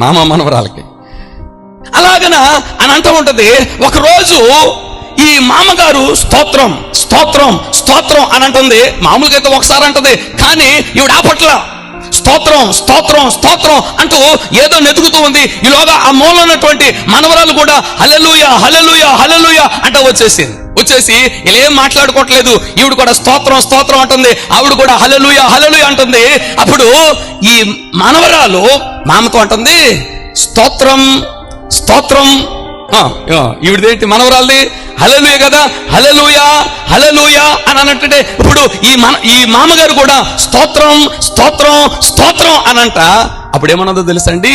మామ మనవరాలకి. అలాగన అని అంటూ ఉంటుంది. ఒకరోజు ఈ మామగారు స్తోత్రం స్తోత్రం స్తోత్రం అని అంటుంది. మామూలుగా అయితే ఒకసారి అంటది కానీ ఈవిడ ఆ స్తోత్రం స్తోత్రం స్తోత్రం అంటూ ఏదో నెతుకుతూ ఉంది. ఈలోగా ఆ మూల ఉన్నటువంటి మనవరాలు కూడా హలలుయ హలలుయ హలలుయ అంటూ వచ్చేసింది. వచ్చేసి ఇలా ఏం మాట్లాడుకోవట్లేదు? ఈవిడ కూడా స్తోత్రం స్తోత్రం అంటుంది. ఆవిడ కూడా హలలుయ హలలుయ అంటుంది. అప్పుడు ఈ మనవరాలు మామతో అంటుంది స్తోత్రం స్తోత్రం. ఈవిడదేంటి మనవరాలది? హలలుయ కదా హలలుయ హలలుయ అని అన్నట్టే ఇప్పుడు ఈ మన ఈ మామగారు కూడా స్తోత్రం స్తోత్రం స్తోత్రం అని అంట. అప్పుడు ఏమన్నదో తెలుసండి?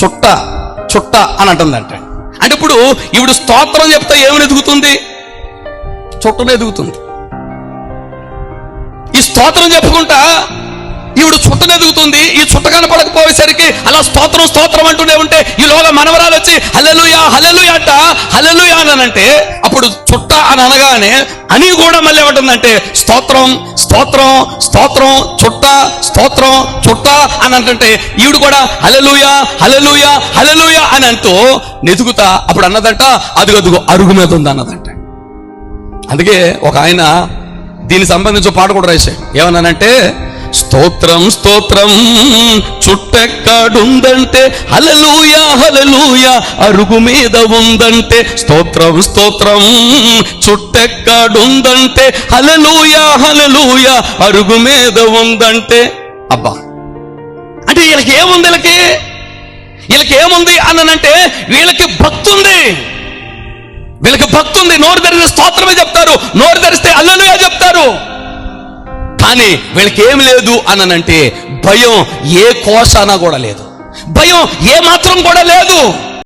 చుట్ట చుట్ట అని అంటుందంట. అంటే ఇప్పుడు ఈవిడ స్తోత్రం చెప్తే ఏమని ఎదుగుతుంది? చుట్టను ఎదుగుతుంది. ఈ స్తోత్రం చెప్పుకుంటా ఈవిడ చుట్టను ఎదుగుతుంది. ఈ చుట్ట కనపడకపోయేసరికి అలా స్తోత్రం స్తోత్రం అంటూనే ఉంటే ఈ లోగా మనవరాలు వచ్చి హలలుయా హలలుయా అంట. హలలుయా అనంటే అప్పుడు చుట్ట అని అనగానే అని కూడా మళ్ళీ ఏమంటుందంటే స్తోత్రం స్తోత్రం స్తోత్రం చుట్ట స్తోత్రం చుట్ట అని అంటుంటే ఈవిడ కూడా హలలుయా హలలుయా హలలుయా అని అంటూ నెదుగుతా అప్పుడు అన్నదంట అదుగదుగు అరుగు మీద ఉంది అన్నదంట. అందుకే ఒక ఆయన దీనికి సంబంధించి పాట కూడా రాశాడు. ఏమన్నానంటే స్తోత్రం స్తోత్రం చుట్టెక్కడుందంటే హలలుయా హలలుయా అరుగు మీద ఉందంటే స్తోత్రం స్తోత్రం చుట్టెక్కడుందంటే హలలుయా హలలుయా అరుగు మీద ఉందంటే. అబ్బా! అంటే వీళ్ళకి ఏముంది వీళ్ళకి? వీళ్ళకి ఏముంది అన్ననంటే వీళ్ళకి భక్తుంది. ఉంది భక్తి ఉంది నోరు తెరిస్తే స్తోత్రమే చెప్తారు. నోరు తెరిస్తే అల్లలుగా చెప్తారు. కానీ వీళ్ళకి ఏం లేదు అనంటే భయం ఏ కోసానా కూడా లేదు. భయం ఏ మాత్రం కూడా లేదు.